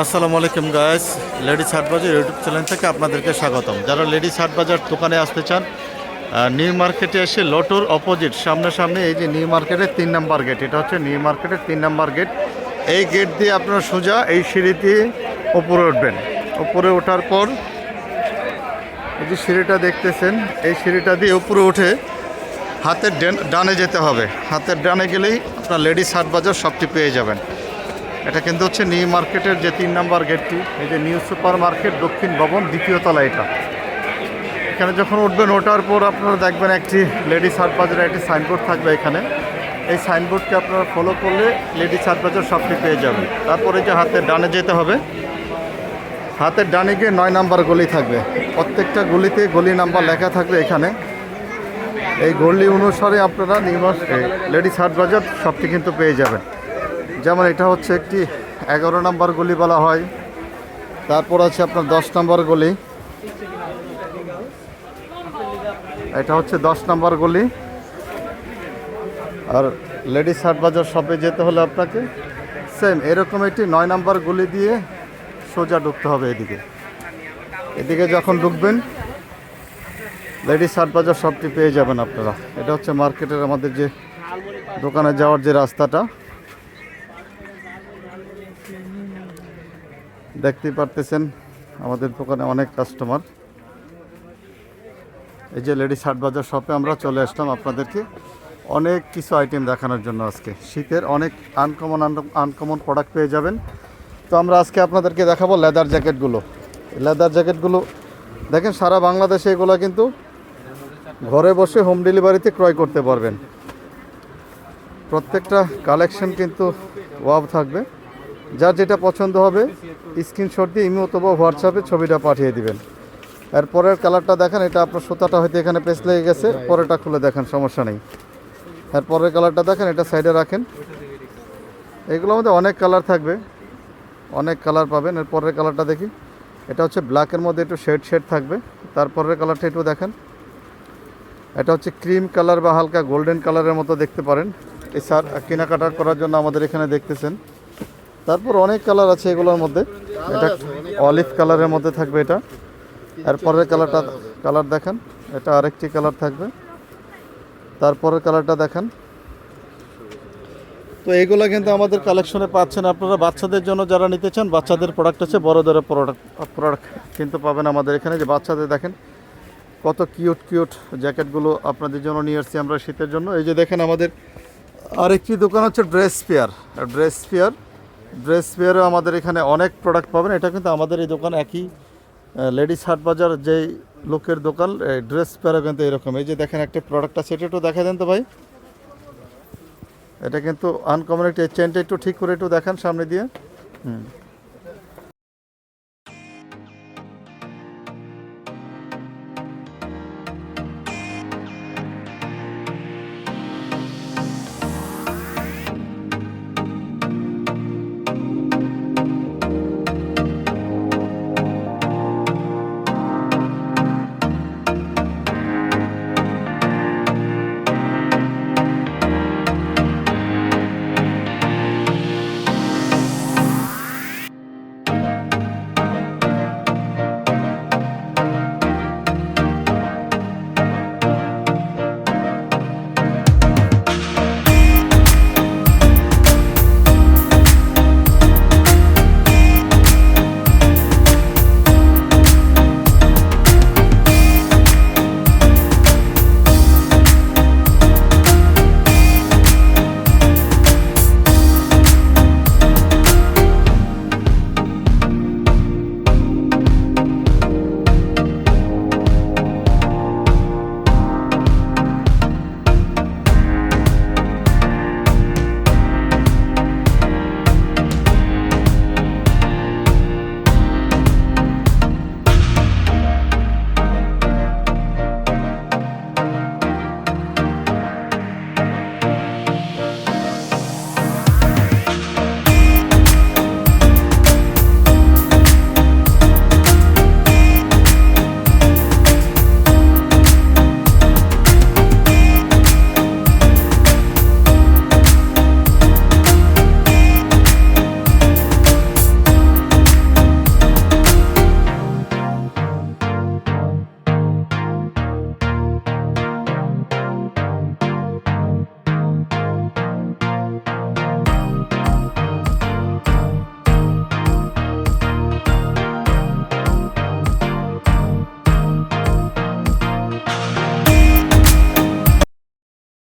আসসালামু আলাইকুম guys ladies হাট বাজার ইউটিউব চ্যানেল থেকে আপনাদেরকে স্বাগতম। যারা লেডিস হাট বাজার দোকানে আসতে চান নিউ মার্কেটে এসে লটোর অপোজিট সামনাসামনি এই যে নিউ মার্কেটের তিন নাম্বার গেট এটা হচ্ছে নিউ মার্কেটের তিন নাম্বার গেট এই গেট দিয়ে আপনারা সোজা এই সিঁড়ি দিয়ে উপরে উঠবেন। উপরে ওঠার পর এই যে সিঁড়িটা দেখতেছেন, এই সিঁড়িটা দিয়ে উপরে উঠে হাতের ডানে যেতে হবে। হাতের ডানে গেলেই আপনার লেডিস হাট বাজার সবটি পেয়ে যাবেন। এটা কিন্তু হচ্ছে নিউ মার্কেটের যে তিন নম্বর গেটটি, এই যে নিউ সুপার মার্কেট দক্ষিণ ভবন, দ্বিতীয় তলা এটা। এখানে যখন উঠবেন, ওঠার পর আপনারা দেখবেন একটি লেডিস হাট বাজারের একটি সাইনবোর্ড থাকবে এখানে। এই সাইনবোর্ডকে আপনারা ফলো করলে লেডিস হাট বাজার সবটি পেয়ে যাবেন। তারপরে যে হাতের ডানে যেতে হবে, হাতের ডানে গিয়ে নয় নাম্বার গলি থাকবে। প্রত্যেকটা গলিতে গলি নাম্বার লেখা থাকবে এখানে। এই গলি অনুসারে আপনারা নিউমাস লেডিস হাট বাজার সবটি কিন্তু পেয়ে যাবেন। যেমন এটা হচ্ছে একটি এগারো নম্বর গলি বলা হয়। তারপর আছে আপনার দশ নম্বর গলি। এটা হচ্ছে দশ নম্বর গলি। আর লেডিস হাট বাজার শপে যেতে হলে আপনাকে সেম এরকম একটি নয় নম্বর গলি দিয়ে সোজা ঢুকতে হবে এদিকে। এদিকে যখন ঢুকবেন, লেডিস হাট বাজার শপটি পেয়ে যাবেন আপনারা। এটা হচ্ছে মার্কেটের আমাদের যে দোকানে যাওয়ার যে রাস্তাটা। দেখতেই পারতেছেন, আমাদের দোকানে অনেক কাস্টমার এই যে লেডিস হাট বাজার শপে আমরা চলে আসলাম আপনাদেরকে অনেক কিছু আইটেম দেখানোর জন্য আজকে। শীতের অনেক আনকমন আনকমন প্রোডাক্ট পেয়ে যাবেন। তো আমরা আজকে আপনাদেরকে দেখাবো লেদার জ্যাকেটগুলো লেদার জ্যাকেটগুলো দেখেন সারা বাংলাদেশে এগুলো কিন্তু ঘরে বসে হোম ডেলিভারিতে ক্রয় করতে পারবেন। প্রত্যেকটা কালেকশন কিন্তু ওয়াব থাকবে। যার যেটা পছন্দ হবে স্ক্রিনশট দিয়ে ইমো অথবা হোয়াটসঅ্যাপে ছবিটা পাঠিয়ে দিবেন। এর পরের কালারটা দেখেন, এটা আপনার সুতাটা হয়তো এখানে পেস লেগে গেছে, পরেরটা খুলে দেখেন, সমস্যা নেই। আর পরের কালারটা দেখেন, এটা সাইডে রাখেন। এগুলোর মধ্যে অনেক কালার থাকবে, অনেক কালার পাবেন। এর পরের কালারটা দেখি, এটা হচ্ছে ব্ল্যাকের মধ্যে একটু শেড শেড থাকবে। তারপরের কালারটা একটু দেখেন, এটা হচ্ছে ক্রিম কালার বা হালকা গোল্ডেন কালারের মতো দেখতে পারেন। এই সার কেনাকাটা করার জন্য আমাদের এখানে দেখতেছেন। তারপর অনেক কালার আছে এগুলোর মধ্যে। এটা অলিভ কালারের মধ্যে থাকবে এটা। এরপরের কালারটা, কালার দেখেন, এটা আরেকটি কালার থাকবে। তারপরের কালারটা দেখেন। তো এইগুলো কিন্তু আমাদের কালেকশনে পাচ্ছেন। আপনারা বাচ্চাদের জন্য যারা নিতে চান, বাচ্চাদের প্রোডাক্ট আছে বড়দের প্রোডাক্ট প্রোডাক্ট কিন্তু পাবেন আমাদের এখানে। যে বাচ্চাদের দেখেন, কত কিউট কিউট জ্যাকেটগুলো আপনাদের জন্য নিয়ে আসছি আমরা শীতের জন্য। এই যে দেখেন আমাদের আরেকটি দোকান হচ্ছে dress pair dress pair dress পেয়ারও আমাদের এখানে অনেক প্রোডাক্ট পাবেন। এটা কিন্তু আমাদের এই দোকান একই লেডিস হাট বাজার যেই লোকের দোকান ড্রেস পেয়ারও কিন্তু এরকম। এই যে দেখেন একটা প্রোডাক্ট আছে, এটা একটু দেখা দেন তো ভাই। এটা কিন্তু আনকমন একটি চেনটা একটু ঠিক করে একটু দেখান সামনে দিয়ে। হুম।